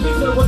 Isso eu vou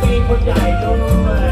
ตีคนใหญ่ด้วย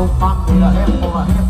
เสุปังเหนือดเอ็มบัวเอ็ม